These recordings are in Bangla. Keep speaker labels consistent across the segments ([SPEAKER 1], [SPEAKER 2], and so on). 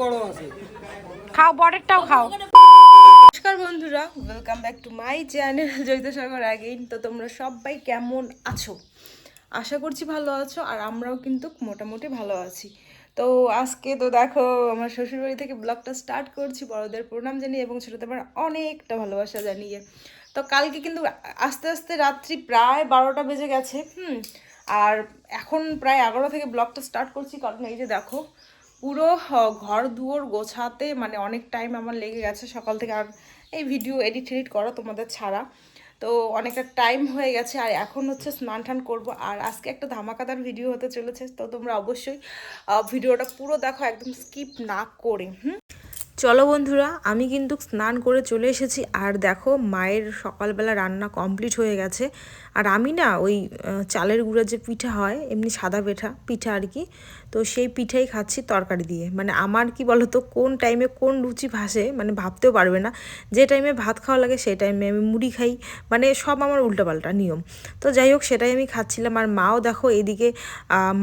[SPEAKER 1] বড় আছে।
[SPEAKER 2] খাও বড়েরটাও খাও। নমস্কার বন্ধুরা welcome back to my channel Jaitsagar again তো তোমরা সবাই কেমন আছো? আশা করছি ভালো আছো আর আমরাও কিন্তু মোটামুটি ভালো আছি। তো আজকে তো দেখো আমার শ্বশুরবাড়ি থেকে ব্লগটা স্টার্ট করছি বড়দের প্রণাম জানিয়ে এবং ছোটোদের আমার অনেকটা ভালোবাসা জানিয়ে। তো কালকে কিন্তু আস্তে আস্তে রাত্রি প্রায় বারোটা বেজে গেছে হুম। আর এখন প্রায় এগারো থেকে ব্লগটা স্টার্ট করছি কারণ এই যে দেখো পুরো ঘর, দুয়ার গোছাতে মানে অনেক টাইম আমার লেগে গেছে। সকাল থেকে আর এই ভিডিও এডিট এডিট করো তোমাদের ছাড়া। তো অনেকটা টাইম হয়ে গেছে আর এখন হচ্ছে স্নান টান করব। আর আজকে একটা ধামাকাদার ভিডিও হতে চলেছে, তো তোমরা অবশ্যই ভিডিওটা পুরো দেখো, একদম স্কিপ না করে, হুম? চলো বন্ধুরা, আমি কিন্তু স্নান করে চলে এসেছি। আর দেখো, মায়ের সকালবেলা রান্না কমপ্লিট হয়ে গেছে। আর আমি না ওই চালের গুঁড়োর যে পিঠা হয়, এমনি সাদা পিঠা পিঠা আর কি, তো সেই পিঠাই খাচ্ছি তরকারি দিয়ে। মানে আমার কি বলতো, কোন টাইমে কোন রুচি ভাসে মানে ভাবতেও পারবে না। যে টাইমে ভাত খাওয়া লাগে সেই টাইমে আমি মুড়ি খাই। মানে সব আমার উল্টোপাল্টা নিয়ম। তো যাই হোক, সেটাই আমি খাচ্ছিলাম। আর মাও দেখো এদিকে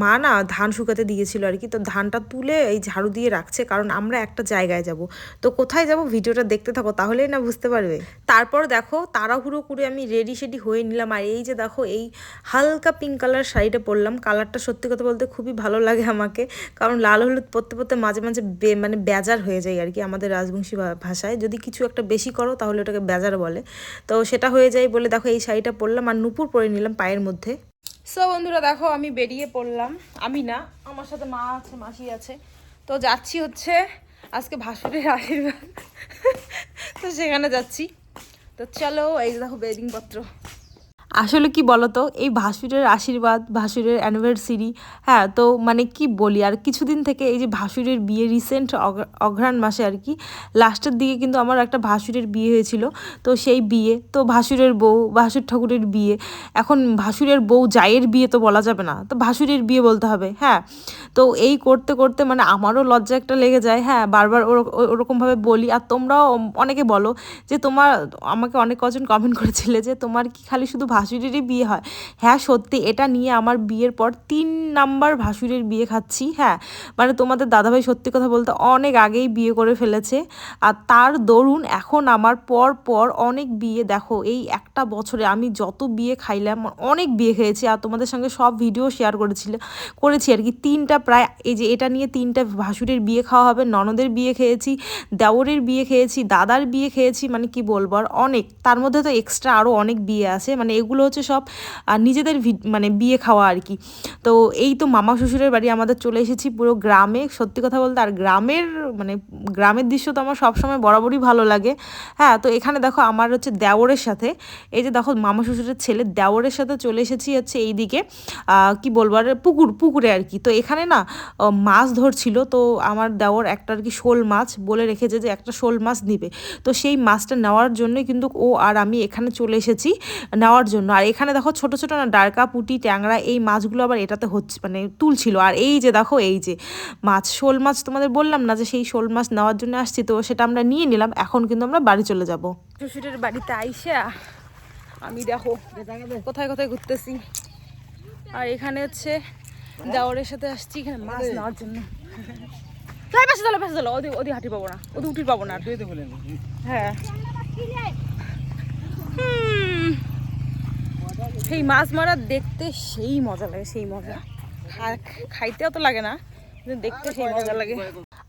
[SPEAKER 2] মা না ধান শুকাতে দিয়েছিল আর কি। তো ধানটা তুলে এই ঝাড়ু দিয়ে রাখছে। কারণ আমরা একটা জায়গায় যাব। তো কোথায় যাব? ভিডিওটা দেখতে থাকো, তাহলেই না বুঝতে পারবে। তারপর দেখো, তাড়াহুড়ো করে আমি রেডি সেডি হয়ে নিলাম। আর এই যে দেখো, এই হালকা পিঙ্ক কালার শাড়িটা পরলাম। কালারটা সত্যি কথা বলতে খুবই ভালো লাগে আমাকে। কারণ লাল হলুদ পরতে পরতে মাঝে মাঝে মানে বেজার হয়ে যায় আর কি আমাদের রাজবংশী ভাষায়। যদি কিছু একটা বেশি করো, তাহলে ওটাকে বেজার বলে। তো সেটা হয়ে যায় বলে দেখো, এই শাড়িটা পরলাম আর নুপুর পরে নিলাম পায়ের মধ্যে। সো বন্ধুরা দেখো, আমি বেরিয়ে পড়লাম। আমি না, আমার সাথে মা আছে, মাসি আছে। তো যাচ্ছি হচ্ছে আজকে ভাসুরের আশীর্বাদ। তো সেখানে যাচ্ছি। তো চলো এই দেখো বেডিং পত্র। আসলে কি বলতো? এই ভাসুরের আশীর্বাদ, ভাসুরের অ্যানিভার্সারি হ্যাঁ তো মানে কি বলি? আর কিছুদিন থেকে এই যে ভাসুরের বিয়ে রিসেন্ট অঘ্রাণ মাসে আর কি লাস্টের দিকে কিন্তু আমার একটা ভাসুরের বিয়ে হয়েছিল। তো সেই বিয়ে, তো ভাসুরের বউ, ভাসুর ঠাকুরের বিয়ে, এখন ভাসুরের বউ জায়ের বিয়ে তো বলা যাবে না। তো ভাসুরের বিয়ে বলতে হবে হ্যাঁ। তো এই করতে করতে মানে আমারও লজ্জা একটা লেগে যায় হ্যাঁ বারবার ওরকমভাবে বলি। আর তোমরাও অনেকে বলো যে তোমার, আমাকে অনেক কজন কমেন্ট করেছিলে যে তোমার কি খালি শুধু ভাসুরেরই বিয়ে হয়। হ্যাঁ সত্যি এটা নিয়ে আমার বিয়ের পর তিন নাম্বার ভাসুরের বিয়ে খাচ্ছি হ্যাঁ। মানে তোমাদের দাদাভাই সত্যি কথা বলতে অনেক আগেই বিয়ে করে ফেলেছে। আর তার দরুন এখন আমার পর পর অনেক বিয়ে, দেখো, এই একটা বছরে আমি যত বিয়ে খাইলাম, অনেক বিয়ে খেয়েছি। আর তোমাদের সঙ্গে সব ভিডিও শেয়ার করেছিল, করেছি আর কি। তিনটা প্রায়, এই যে এটা নিয়ে তিনটা ভাসুরের বিয়ে খাওয়া হবে, ননদের বিয়ে খেয়েছি, দেওরের বিয়ে খেয়েছি, দাদার বিয়ে খেয়েছি মানে কি বলব আর অনেক। তার মধ্যে তো এক্সট্রা আরও অনেক বিয়ে আছে। মানে এগুলো হচ্ছে সব আহ, নিজেদের মানে বিয়ে খাওয়া আর কি। তো এই তো মামা শ্বশুরের বাড়ি আমাদের চলে এসেছি পুরো গ্রামে। সত্যি কথা বলতে আর গ্রামের মানে গ্রামের দৃশ্য তো আমার সবসময় বরাবরই ভালো লাগে। হ্যাঁ তো এখানে দেখো আমার হচ্ছে দেওরের সাথে এই যে দেখো মামা শ্বশুরের ছেলে দেওরের সাথে চলে এসেছি হচ্ছে এইদিকে আহ, কি বলব আর পুকুর পুকুরে আর কি। তো এখানে না মাছ ধরছিল তো আমার দেওর একটা আর কি শোল মাছ বলে রেখেছে যে একটা শোল মাছ নিবে। তো সেই মাছটা নেওয়ার জন্যই কিন্তু ও আর আমি এখানে চলে এসেছি নেওয়ার জন্য। আর এখানে দেখো ছোট ছোট না ডারকা পুটি ট্যাংরা এই মাছগুলো আবার এটাতে হচ্ছে মানে তুলছিল। আর এই যে দেখো এই যে মাছ শোল মাছ তোমাদের বললাম না যে সেই শোল মাছ নেওয়ার জন্য আসছি তো সেটা আমরা নিয়ে নিলাম। এখন কিন্তু আমরা বাড়ি চলে যাব। শ্বশুরের বাড়িতে আইসা আমি দেখো কোথায় কোথায় ঘুরতেছি। আর এখানে হচ্ছে দেওয়ারের সাথে আসছি এখানে মাছ নেওয়ার জন্য। তাই পাশে চলো পাশে চলো। ওদি ওদি হাঁটি পাবো না। ওদি পাবো না আর। হ্যাঁ। হুম। সেই মাছ মারা দেখতে সেই মজা লাগে, সেই মজা। খা- খাইতেও তো লাগে না দেখতে সেই মজা লাগে।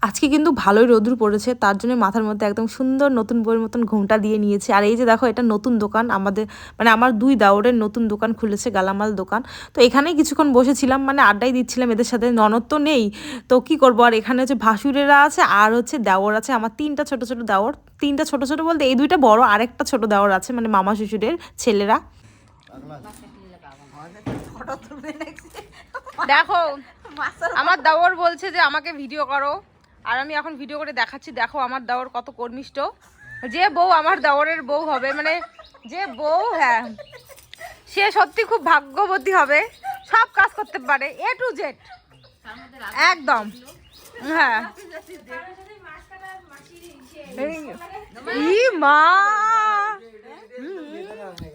[SPEAKER 2] আজকে কিন্তু ভালোই রোদ্র পড়েছে, তার জন্য মাথার মধ্যে একদম সুন্দর নতুন বইয়ের মতন ঘোমটা দিয়ে নিয়েছে। আর এই যে দেখো, এটা নতুন দোকান, আমাদের মানে আমার দুই দাওরের নতুন দোকান খুলেছে, গালামাল দোকান। তো এখানেই কিছুক্ষণ বসেছিলাম মানে আড্ডাই দিচ্ছিলাম এদের সাথে, ননদ তো নেই। তো কি করব, আর এখানে হচ্ছে ভাসুরেরা আছে, আর হচ্ছে দেওর আছে। আমার তিনটা ছোট ছোট দেওর, তিনটা ছোট ছোট বলতে এই দুইটা বড়, আরেকটা ছোট দেওর আছে মানে মামা শ্বশুরের ছেলেরা। দেখো আমার দাওয়ার বলছে যে আমাকে ভিডিও করো। আর আমি এখন ভিডিও করে দেখাচ্ছি দেখো আমার দাওয়ার কত কর্মিষ্ঠ। যে বউ আমার দাওয়ারের বউ হবে মানে যে বউ হ্যাঁ সে সত্যি খুব ভাগ্যবতী হবে সব কাজ করতে পারে এ টু জেড একদম। হ্যাঁ। ই মা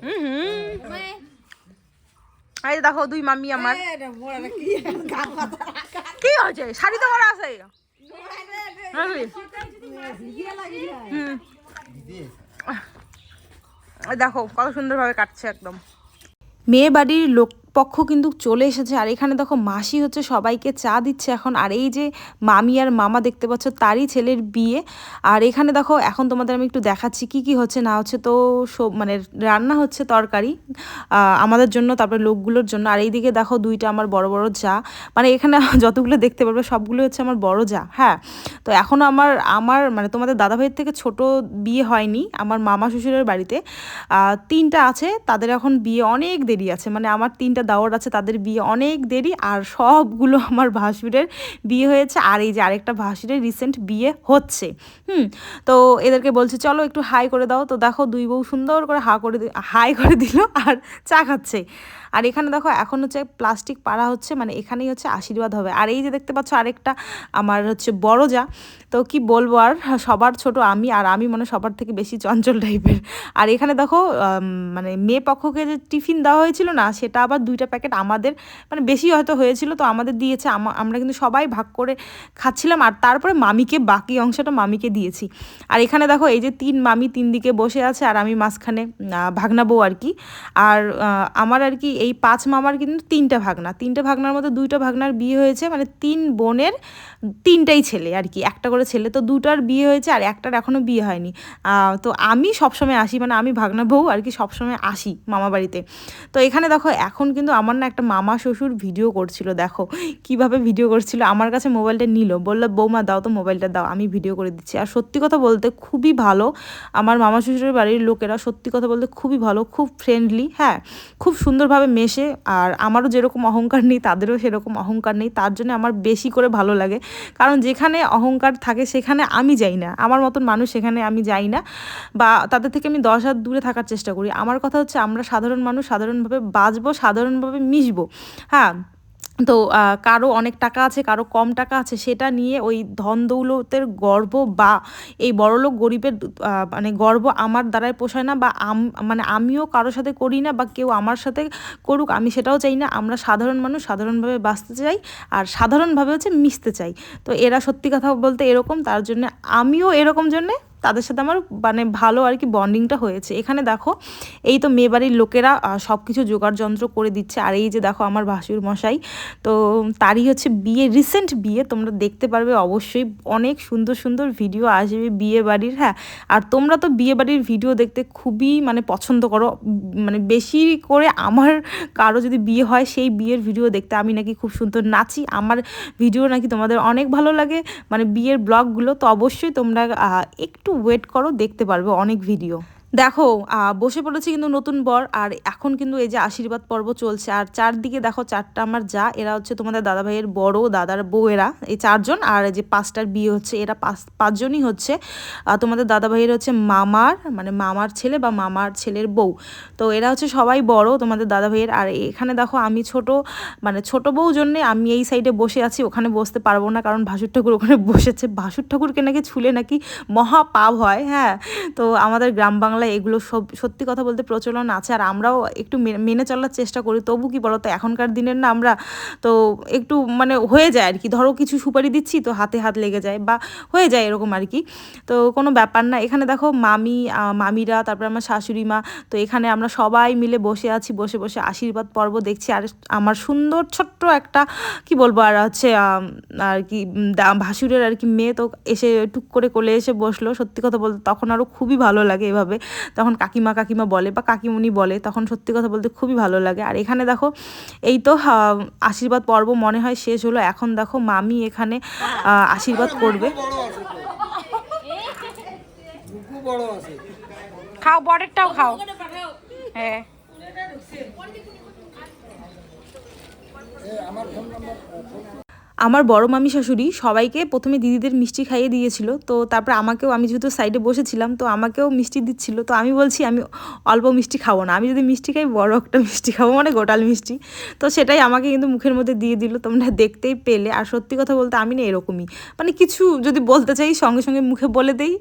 [SPEAKER 2] হুম হুম এই দেখো দুই মামি আমার। কি হয়েছে? শাড়ি তো মারা আছে হুম দেখো কত সুন্দরভাবে কাটছে একদম। মেয়ে বাড়ির লোক পক্ষ কিন্তু চলে এসেছে। আর এখানে দেখো মাসি হচ্ছে সবাইকে চা দিচ্ছে এখন। আর এই যে মামি আর মামা দেখতে পাচ্ছ, তারই ছেলের বিয়ে। আর এখানে দেখো এখন তোমাদের আমি একটু দেখাচ্ছি কি কি হচ্ছে, না হচ্ছে তো সব মানে রান্না হচ্ছে তরকারি আমাদের জন্য, তারপরে লোকগুলোর জন্য। আর এইদিকে দেখো দুইটা আমার বড় বড় যা মানে এখানে যতগুলো দেখতে পারবে সবগুলো হচ্ছে আমার বড় যা হ্যাঁ। তো এখনও আমার আমার মানে তোমাদের দাদাভাইয়ের থেকে ছোট বিয়ে হয়নি, আমার মামা শ্বশুরের বাড়িতে। তিনটা আছে, তাদের এখন বিয়ে অনেক দেরি আছে। মানে আমার তিনটা দাওয়ার আছে, তাদের বিয়ে অনেক দেরি আর সবগুলো আমার ভাসুরের বিয়ে হয়েছে আর এই যে আরেকটা ভাসুরের রিসেন্ট বিয়ে হচ্ছে। হুম, তো এদেরকে বলছে, চলো একটু হাই করে দাও। তো দেখো দুই বউ সুন্দর করে হা করে হাই করে দিল আর চা খাচ্ছে। আর এখানে দেখো এখন হচ্ছে প্লাস্টিক পাড়া হচ্ছে মানে এখানেই হচ্ছে আশীর্বাদ হবে। আর এই যে দেখতে পাচ্ছ আরেকটা আমার হচ্ছে বড় যা তো কি বলব আর সবার ছোট আমি আর আমি মনে সবার থেকে বেশি চঞ্চল টাইপের আর এখানে দেখো মানে মেয়ে পক্ষকে যে টিফিন দেওয়া হয়েছিল না সেটা আবার দুইটা প্যাকেট আমাদের মানে বেশি হয়তো হয়েছিল তো আমাদের দিয়েছে আমরা কিন্তু সবাই ভাগ করে খাচ্ছিলাম আর তারপরে মামিকে বাকি অংশটা মামিকে দিয়েছি। আর এখানে দেখো এই যে তিন মামি তিন দিকে বসে আছে আর আমি মাঝখানে আহ, ভাগনা বউ আর কি। আর আমার আর কি এই পাঁচ মামার কিন্তু তিনটা ভাগনা। তিনটা ভাগনার মধ্যে দুইটা ভাগনার বিয়ে হয়েছে মানে তিন বোনের তিনটাই ছেলে আর কি। একটা করে ছেলে, তো দুটার বিয়ে হয়েছে আর একটার এখনও বিয়ে হয়নি। তো আমি সবসময় আসি মানে আমি ভাগনা বউ আর কি সবসময় আসি মামা বাড়িতে। তো এখানে দেখো, এখন কিন্তু আমার না একটা মামা শ্বশুর ভিডিও করছিল, দেখো। কীভাবে ভিডিও করছিল, আমার কাছে মোবাইলটা নিল, বলল, বৌমা, দাও তো মোবাইলটা, দাও, আমি ভিডিও করে দিচ্ছি। আর সত্যি কথা বলতে খুবই ভালো, আমার মামা শ্বশুরের বাড়ির লোকেরা সত্যি কথা বলতে খুবই ভালো, খুব ফ্রেন্ডলি হ্যাঁ খুব সুন্দরভাবে মেশে আর আমারও যেরকম অহংকার নেই, তাদেরও সেরকম অহংকার নেই, তার জন্য আমার বেশি করে ভালো লাগে। কারণ যেখানে অহংকার থাকে সেখানে আমি যাই না। আমার মতন মানুষ সেখানে আমি যাই না বা তাদের থেকে আমি দশ হাত দূরে থাকার চেষ্টা করি। আমার কথা হচ্ছে আমরা সাধারণ মানুষ সাধারণভাবে বাঁচবো, সাধারণভাবে মিশবো। হ্যাঁ তো কারও অনেক টাকা আছে, কারও কম টাকা আছে, সেটা নিয়ে ওই ধন দৌলতের গর্ব বা এই বড়লোক গরিবের মানে গর্ব আমার দ্বারাই পোষায় না বা মানে আমিও কারোর সাথে করি না বা কেউ আমার সাথে করুক, আমি সেটাও চাই না। আমরা সাধারণ মানুষ, সাধারণভাবে বাঁচতে চাই আর সাধারণভাবে হচ্ছে মিশতে চাই। তো এরা সত্যি কথা বলতে এরকম, তার জন্য আমিও এরকম জন্যে তাদের সাথে আমার মানে ভালো আর কি বন্ডিংটা হয়েছে। এখানে দেখো এই তো মেয়ে বাড়ির লোকেরা সব কিছু জোগাড় যন্ত্র করে দিচ্ছে। আর এই যে দেখো আমার ভাসুর মশাই তো তারই হচ্ছে বিয়ে রিসেন্ট বিয়ে তোমরা দেখতে পারবে অবশ্যই। অনেক সুন্দর সুন্দর ভিডিও আসবে বিয়ে বাড়ির হ্যাঁ। আর তোমরা তো বিয়ে বাড়ির ভিডিও দেখতে খুবই মানে পছন্দ করো। মানে বেশি করে আমার কারও যদি বিয়ে হয় সেই বিয়ের ভিডিও দেখতে আমি নাকি খুব সুন্দর নাচি। আমার ভিডিও নাকি তোমাদের অনেক ভালো লাগে। মানে বিয়ের ব্লগগুলো তো অবশ্যই তোমরা আহ, একটু ওয়েট করো দেখতে পারবে অনেক ভিডিও দেখো বসে পড়েছে কিন্তু নতুন বর, আর এখন কিন্তু এই যে আশীর্বাদ পর্ব চলছে। আর চারদিকে দেখো চারটা আমার যা, এরা হচ্ছে তোমাদের দাদা ভাইয়ের বড়, দাদার বউয়েরা, এই চারজন, আর যে পাঁচটার বিয়ে হচ্ছে, এরা পাঁচ, পাঁচজনই হচ্ছে তোমাদের দাদা ভাইয়ের হচ্ছে মামার মানে মামার ছেলে বা মামার ছেলের বউ। তো এরা হচ্ছে সবাই বড় তোমাদের দাদা ভাইয়ের আর এখানে দেখো আমি ছোট মানে ছোট বউ জন্যে আমি এই সাইডে বসে আছি, ওখানে বসতে পারব না, কারণ ভাসুর ঠাকুর ওখানে বসেছে। ভাসুর ঠাকুরকে নাকি ছুলে নাকি মহা পাপ হয় হ্যাঁ। তো আমাদের গ্রাম বাংলায় এগুলো সব সত্যি কথা বলতে প্রচলন আছে আর আমরাও একটু মেনে চলার চেষ্টা করি। তবু কি বলতো, এখনকার দিনের না আমরা তো একটু মানে হয়ে যায় আর কি। ধরো কিছু সুপারি দিচ্ছি তো হাতে হাত লেগে যায় বা হয়ে যায় এরকম আর কি। তো কোনো ব্যাপার না। এখানে দেখো মামি মামিরা, তারপরে আমার শাশুড়ি মা, তো এখানে আমরা সবাই মিলে বসে আছি, বসে বসে আশীর্বাদ পর্ব দেখছি। আর আমার সুন্দর ছোট্ট একটা, কি বলব, আর হচ্ছে আর কি ভাসুরের আর কি মেয়ে তো এসে টুক করে কোলে এসে বসল। সত্যি কথা বলতে তখন আরও খুবই ভালো লাগে এভাবে। তখন কাকিমা কাকিমা বলে বা কাকিমুনি বলে তখন সত্যি কথা বলতে খুবই ভালো লাগে। আর এখানে দেখো এই তো আশীর্বাদ পর্ব মনে হয় শেষ হলো। এখন দেখো মামি এখানে আশীর্বাদ করবে। খাও বরেরটাও খাও। হ্যাঁ।
[SPEAKER 1] আমার ফোন নাম্বার
[SPEAKER 2] আমার বড় মামি শাশুড়ি সবাইকে প্রথমে দিদিদের মিষ্টি খাইয়ে দিয়েছিল, তো তারপর আমাকেও, আমি যেহেতু সাইডে বসেছিলাম, তো আমাকেও মিষ্টি দিচ্ছিল, তো আমি বলছি আমি অল্প মিষ্টি খাব না। আমি যদি মিষ্টি খাই, বড় একটা মিষ্টি খাব মানে গোটাল মিষ্টি। তো সেটাই আমাকে কিন্তু মুখের মধ্যে দিয়ে দিল, তোমরা দেখতেই পেলে। আর সত্যি কথা বলতে আমি না এরকমই। মানে কিছু যদি বলতে চাই, সঙ্গে সঙ্গে মুখে বলে দেই,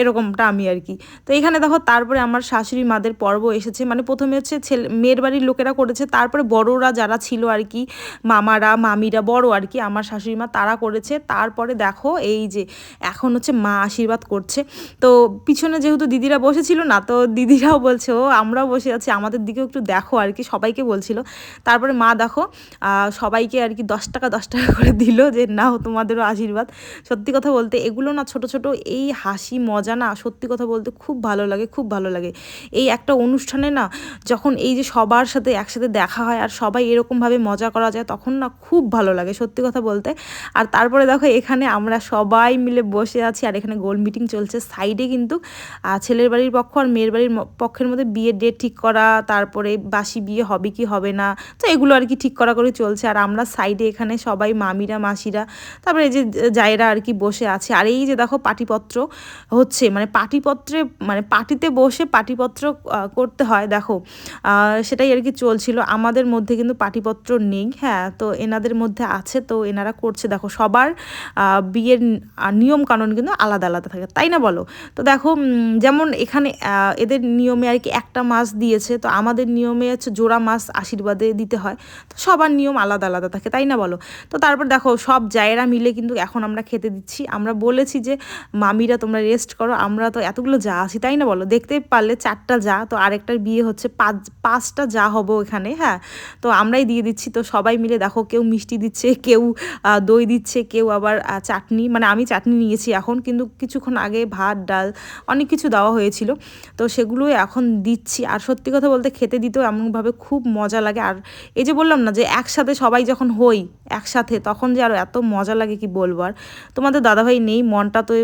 [SPEAKER 2] এরকমটা আমি আর কি। তো এখানে দেখো, তারপরে আমার শাশুড়ি মাদের পর্ব এসেছে। মানে প্রথমে হচ্ছে ছেলে, মেয়ের বাড়ির লোকেরা করেছে, তারপরে বড়রা যারা ছিল আর কি, মামারা, মামিরা, বড় আর কি, আমার শাশুড়ি মা তারা করেছে। তারপরে দেখো এই যে এখন হচ্ছে মা আশীর্বাদ করছে। তো পিছনে যেহেতু দিদিরা বসেছিল না, তো দিদিরাও বলছে, ও, আমরাও বসে আছি, আমাদের দিকেও একটু দেখো আর কি। সবাইকে বলছিল। তারপরে মা দেখো সবাইকে আর কি দশ টাকা দশ টাকা করে দিল যে, নাও, তোমাদেরও আশীর্বাদ। সত্যি কথা বলতে এগুলো না ছোট ছোট এই হাসি, মজা না সত্যি কথা বলতে খুব ভালো লাগে, খুব ভালো লাগে। এই একটা অনুষ্ঠানে না যখন এই যে সবার সাথে একসাথে দেখা হয় আর সবাই এরকমভাবে মজা করা যায়, তখন না খুব ভালো লাগে। সত্যি কথা বলতে আর তারপরে দেখো এখানে আমরা সবাই মিলে বসে আছি, আর এখানে গোল মিটিং চলছে। সাইডে কিন্তু ছেলের বাড়ির পক্ষ আর মেয়ের বাড়ির পক্ষের মধ্যে বিয়ের ডেট ঠিক করা, তারপরে বাসি বিয়ে হবে কি হবে না, তো এগুলো আর কি ঠিক করা করে চলছে। আর আমরা সাইডে এখানে সবাই মামিরা, মাসিরা, তারপরে এই যে, জায়রা আর কি বসে আছে। আর এই যে দেখো পাটিপত্র হচ্ছে মানে পাটিপত্রে মানে পাটিতে বসে পাটিপত্র করতে হয়। দেখো সেটাই আর কি চলছিল। আমাদের মধ্যে কিন্তু পাটিপত্র নেই হ্যাঁ তো এনাদের মধ্যে আছে, তো এনারা করছে, দেখো সবার বিয়ের নিয়ম কানুন কিন্তু আলাদা আলাদা থাকে, তাই না বলো? তো দেখো যেমন এখানে এদের নিয়মে আর কি একটা মাছ দিয়েছে, তো আমাদের নিয়মে হচ্ছে জোড়া মাছ আশীর্বাদে দিতে হয়, তো সবার নিয়ম আলাদা আলাদা থাকে, তাই না বলো? তো তারপর দেখো, সব জায়গা মিলে কিন্তু এখন আমরা খেতে দিচ্ছি, আমরা বলেছি যে, মামিরা তোমরা রেস্ট করো, আমরা তো এতগুলো যা আছি, তাই না বলো? দেখতে পারলে চারটা যা, তো আরেকটার বিয়ে হচ্ছে পাঁচ, পাঁচটা যা হব এখানে হ্যাঁ? তো আমরাই দিয়ে দিচ্ছি, তো সবাই মিলে দেখো, কেউ মিষ্টি দিচ্ছে, কেউ দই দিচ্ছে, কেউ আবার চাটনি মানে আমি চাটনি নিয়েছি এখন, কিন্তু কিছুক্ষণ আগে ভাত, ডাল, অনেক কিছু দেওয়া হয়েছিল। তো সেগুলোই এখন দিচ্ছি। আর সত্যি কথা বলতে খেতে দিতেও এমনভাবে খুব মজা লাগে। আর এই যে বললাম না যে একসাথে সবাই যখন হই, একসাথে, তখন যে আরও এত মজা লাগে, কি বলব? আর তোমাদের দাদাভাই নেই, মনটা তো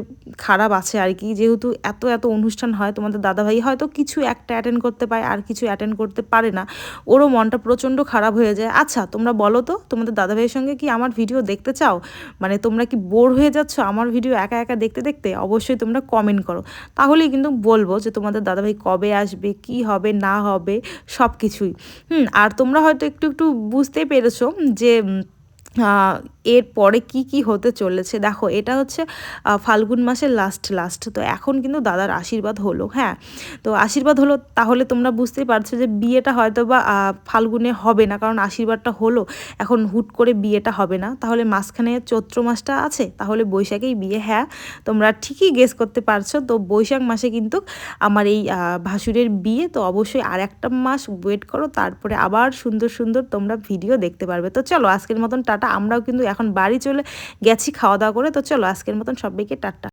[SPEAKER 2] খারাপ আছে আর কি। যেহেতু এত এত অনুষ্ঠান হয়, তোমাদের দাদাভাই হয়তো কিছু একটা অ্যাটেন্ড করতে পারে আর কিছু অ্যাটেন্ড করতে পারে না। ওরও মনটা প্রচণ্ড খারাপ হয়ে যায়। আচ্ছা তোমরা বলো তো, তোমাদের দাদাভাইয়ের সঙ্গে কি আমার ভিডিও দেখতে চাও? মানে তোমরা কি বোর হয়ে যাচ্ছ আমার ভিডিও একা একা দেখতে দেখতে? অবশ্যই তোমরা কমেন্ট করো। তাহলেই কিন্তু বলব যে তোমাদের দাদাভাই কবে আসবে, কি হবে, না হবে সব কিছুই হুম, আর তোমরা হয়তো একটু একটু বুঝতে পেরেছ যে এর পরে কি কি হতে চলেছে? দেখো, এটা হচ্ছে ফাল্গুন মাসের লাস্ট লাস্ট তো এখন কিন্তু দাদার আশীর্বাদ হলো হ্যাঁ? তো আশীর্বাদ হলো, তাহলে তোমরা বুঝতেই পারছ যে বিয়েটা হয়তো বা ফাল্গুনে হবে না, কারণ আশীর্বাদটা হলো, এখন হুট করে বিয়েটা হবে না। তাহলে মাঝখানে চৈত্র মাসটা আছে, তাহলে বৈশাখেই বিয়ে হ্যাঁ? তোমরা ঠিকই গেস করতে পারছ। তো বৈশাখ মাসে কিন্তু আমার এই ভাসুরের বিয়ে, তো অবশ্যই আর একটা মাস ওয়েট করো, তারপরে আবার সুন্দর সুন্দর তোমরা ভিডিও দেখতে পারবে। তো চলো, আজকের মতন টাটা। আমরাও কিন্তু এখন বাড়ি চলে গেছি খাওয়া দাওয়া করে তো চলো আজকের মতন সবাইকে টাটা।